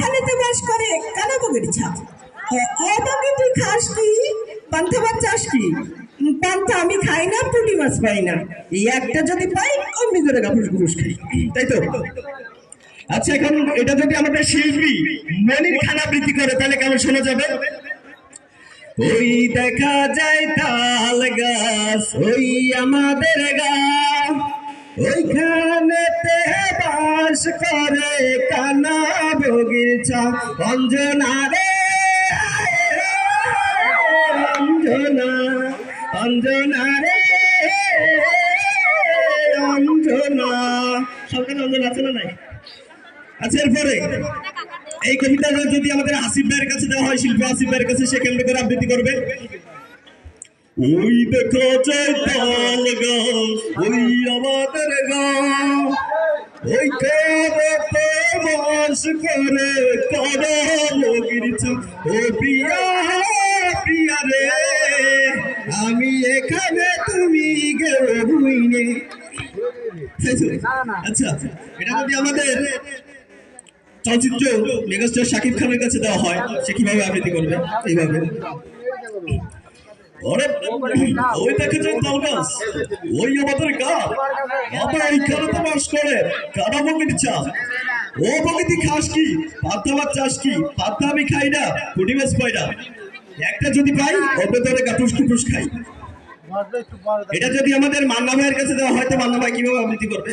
এখানে তো বাস করে কানা ছাপ। তুই খাস চাস কি? আমি খাই না, পুঁটি মাছ পাই না। এই একটা যদি পাই, অমনি করে খাই। তাই তো? আচ্ছা এখন এটা যদি আমাদের শিল্পী মনির খানা করে, তাহলে কেমন শোনা যাবে? ওই দেখা যায় তাল গাছ, ওই আমাদের গা। ওইখানেতে বাস করে কানা অঞ্জনা অঞ্জনা অঞ্জনা আছে না নাই? আচ্ছা এরপরে এই কবিতাটা যদি আমাদের আসিফ ভাইয়ের কাছে দেওয়া হয়, শিল্পী আসিফ ভাইয়ের কাছে, সে কেন্দ্র করে আবৃত্তি করবে। ওই দেখো যায় তাল ওই আমাদের গাঁ। ওই কাবাতে বাস করে লগিরছ ও প্রিয়া প্রিয়া রে, আমি এখানে তুমি গেও ভুইনে। আচ্ছা এটা যদি আমাদের চলচ্চিত্র মেগাস্টার শাকিব খানের কাছে দেওয়া হয়, সে কীভাবে আবৃত্তি করবে? এইভাবে। ওরে ওই দেখে যে তাল ওই আমাদের গা আমরা এইখানে তো বাস করে কারা বকির ও বকিতি খাস কি? মাছ চাস কি? পাত্তা আমি খাই না কুটি মাছ পাই না। একটা যদি পাই ওর ভেতরে কাটুস কুটুস খাই। এটা যদি আমাদের মান্না ভাইয়ের কাছে দেওয়া হয় তো মান্না ভাই কীভাবে আবৃত্তি করবে?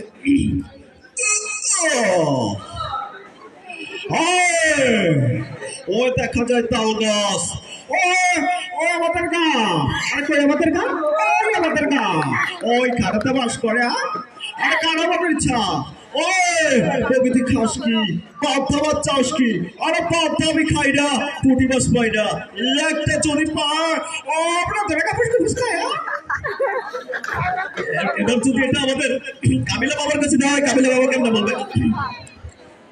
ওই দেখা যায় তাল গাছ। ও ও আমাদের গা আমাদের গা ওই আমাদের গা ওই খাটাতে বাস করে? আরে কারা বাবার ইচ্ছা? প্রকৃতি খাস কি? পাথা বাদ চাস কি? আরে পাথা আমি না, পুটি মাছ পাই না। একটা যদি পা ও, আপনার যদি এটা আমাদের কাবিলা বাবার কাছে দেওয়া কাবিলা বাবা কেমন বলবে?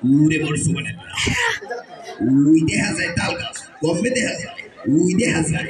উরে বর্ষ মানে। উই দেখা যায়, তাল গাছ। কমবে দেখা উই দেখা যায়।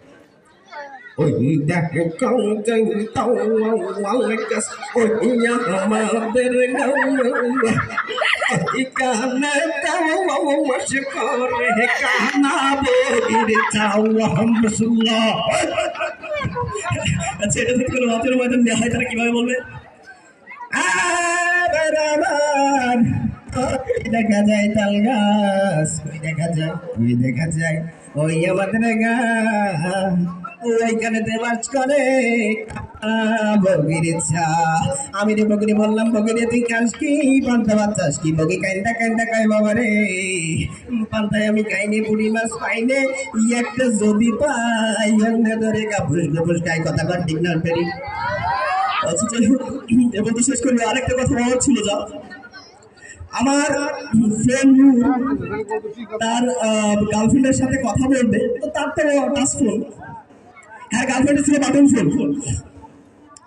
ওই দেখো কাউজাই তাও আলেকাস ওই আমাদের কানে তাও মাস করে কানা বগির চাও রহমতুল্লাহ আচ্ছা এটা যদি কোনো মাছের ময়দান দেওয়া হয় তারা কীভাবে বলবে? দেখা যায় তাল গাছ, ওই দেখা যায়, ওই দেখা যায়, ওই আমাদের গা করে। আমি রে বগিরে বললাম, বগিরে, তুই খাস কি? পান্তা ভাত চাস কি? বগি কাইন্দা কাইন্দা খাই বাবা রে। পান্তায় আমি বুড়ি মাছ পাইনে একটা যদি পাই ধরে কথা কর, ঠিক না ফেরি। এবার তো শেষ করব আরেকটা কথা বলার ছিল যা আমার ফ্রেন্ড তার গার্লফ্রেন্ডের সাথে কথা বলবে, তো তার টাচ ফোন। হ্যাঁ গার্লফ্রেন্ডের ছিল বাটন ফোন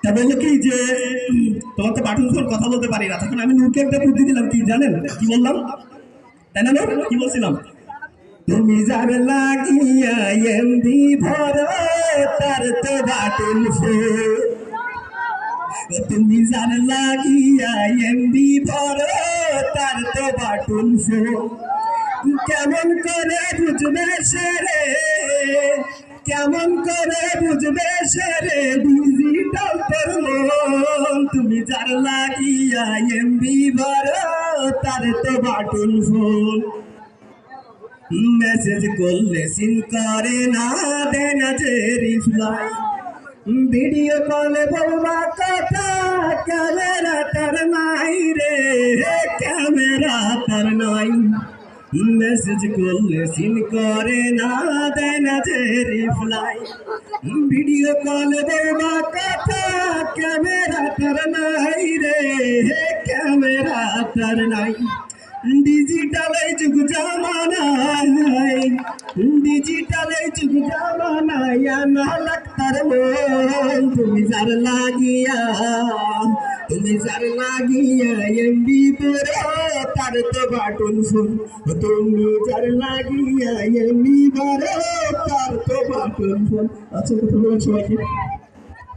তা বলল কি যে তোমার তো বাটন ফোন কথা বলতে পারি না। তখন আমি নূরকে একটা বুদ্ধি দিলাম, কি জানেন? কি বললাম? তাই না কি বলছিলাম? তুমি যাবে লাগিয়া এমবি ভর, তার তো বাটন ফোন তুমি জান লাগিয়া এমবি ভর, তার তো বাটুন ফোন কেমন করে বুঝবে সে কেমন করে বুঝবে সে রে? ডিজিটাল তোর মন তুমি যার লাগিয়া এমবি ভর তার তো বাটুন ফোন মেসেজ করলে সিন করে না, দেয় না যে রিপ্লাই ভিডিও কলে বলবা কথা ক্যামেরা তার নাই রে। ক্যামেরা তার নাই। মেসেজ করলে সিন করে না দেয় না যে রিপ্লাই ভিডিও কলে বলবা কথা ক্যামেরা তার নাই রে ক্যামেরা তার নাই। ডিজিটাল এই যুগ জামানায় ডিজিটাল এই যুগ জামানায় না লাগতার মন তুমি যার লাগিয়া তুমি যার লাগিয়া এমবি তোরে তার তো বাটন ফোন তুমি যার লাগিয়া এমবি বারে তার তো বাটন ফোন আচ্ছা কথা বলেন